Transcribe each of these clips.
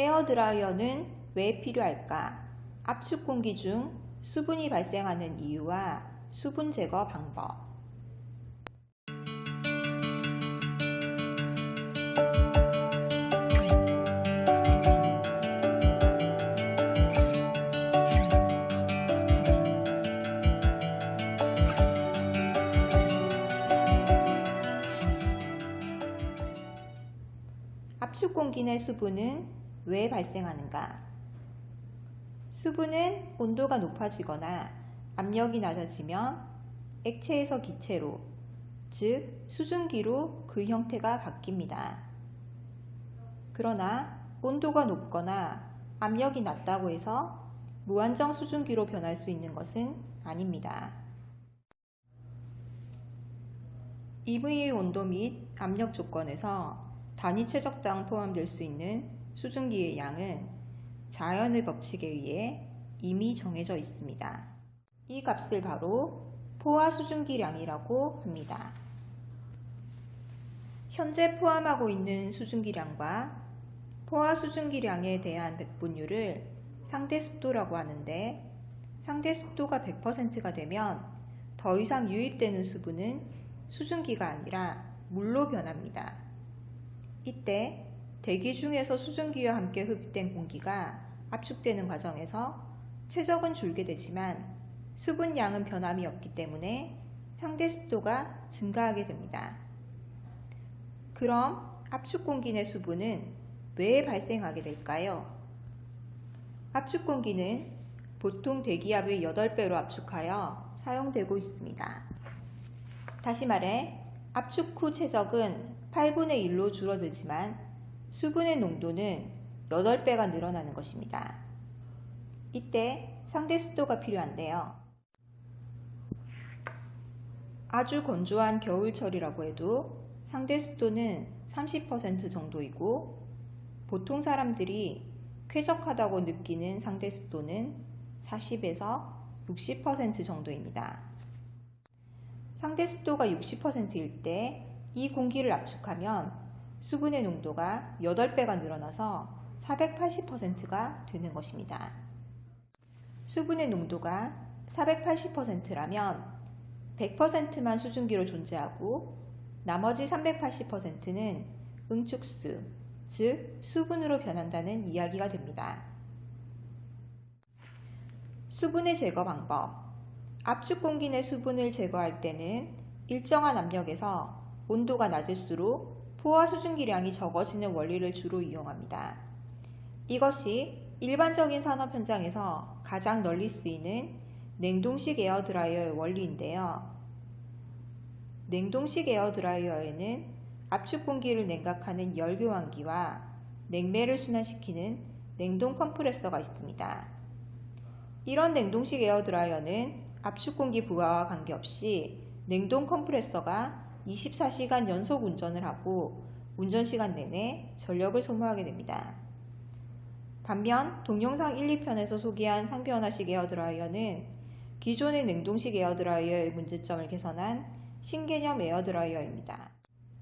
에어드라이어는 왜 필요할까? 압축 공기 중 수분이 발생하는 이유와 수분 제거 방법. 압축 공기 내 수분은 왜 발생하는가? 수분은 온도가 높아지거나 압력이 낮아지면 액체에서 기체로, 즉 수증기로 그 형태가 바뀝니다. 그러나 온도가 높거나 압력이 낮다고 해서 무한정 수증기로 변할 수 있는 것은 아닙니다. EV의 온도 및 압력 조건에서 단위 최적당 포함될 수 있는 수증기의 양은 자연의 법칙에 의해 이미 정해져 있습니다. 이 값을 바로 포화 수증기량이라고 합니다. 현재 포함하고 있는 수증기량과 포화 수증기량에 대한 백분율을 상대 습도라고 하는데 상대 습도가 100%가 되면 더 이상 유입되는 수분은 수증기가 아니라 물로 변합니다. 이때 대기 중에서 수증기와 함께 흡입된 공기가 압축되는 과정에서 최적은 줄게 되지만 수분 양은 변함이 없기 때문에 상대 습도가 증가하게 됩니다. 그럼 압축 공기 내 수분은 왜 발생하게 될까요? 압축 공기는 보통 대기압의 8배로 압축하여 사용되고 있습니다. 다시 말해 압축 후 최적은 8분의 1로 줄어들지만 수분의 농도는 8배가 늘어나는 것입니다. 이때 상대 습도가 필요한데요. 아주 건조한 겨울철이라고 해도 상대 습도는 30% 정도이고 보통 사람들이 쾌적하다고 느끼는 상대 습도는 40에서 60% 정도입니다. 상대 습도가 60%일 때 이 공기를 압축하면 수분의 농도가 8배가 늘어나서 480%가 되는 것입니다. 수분의 농도가 480%라면 100%만 수증기로 존재하고 나머지 380%는 응축수, 즉 수분으로 변한다는 이야기가 됩니다. 수분의 제거 방법. 압축 공기 내 수분을 제거할 때는 일정한 압력에서 온도가 낮을수록 포화 수증기량이 적어지는 원리를 주로 이용합니다. 이것이 일반적인 산업 현장에서 가장 널리 쓰이는 냉동식 에어 드라이어의 원리인데요. 냉동식 에어 드라이어에는 압축 공기를 냉각하는 열교환기와 냉매를 순환시키는 냉동 컴프레서가 있습니다. 이런 냉동식 에어 드라이어는 압축 공기 부하와 관계없이 냉동 컴프레서가 24시간 연속 운전을 하고 운전 시간 내내 전력을 소모하게 됩니다. 반면 동영상 1, 2편에서 소개한 상변화식 에어드라이어는 기존의 냉동식 에어드라이어의 문제점을 개선한 신개념 에어드라이어입니다.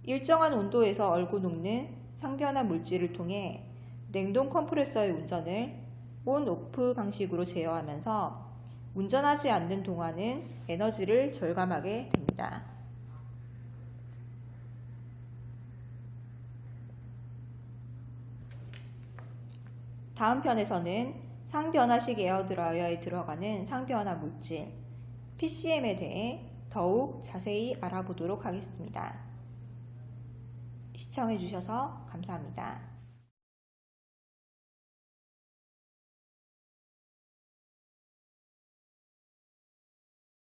일정한 온도에서 얼고 녹는 상변화 물질을 통해 냉동 컴프레서의 운전을 온, 오프 방식으로 제어하면서 운전하지 않는 동안은 에너지를 절감하게 됩니다. 다음 편에서는 상변화식 에어드라이어에 들어가는 상변화 물질, PCM에 대해 더욱 자세히 알아보도록 하겠습니다. 시청해주셔서 감사합니다.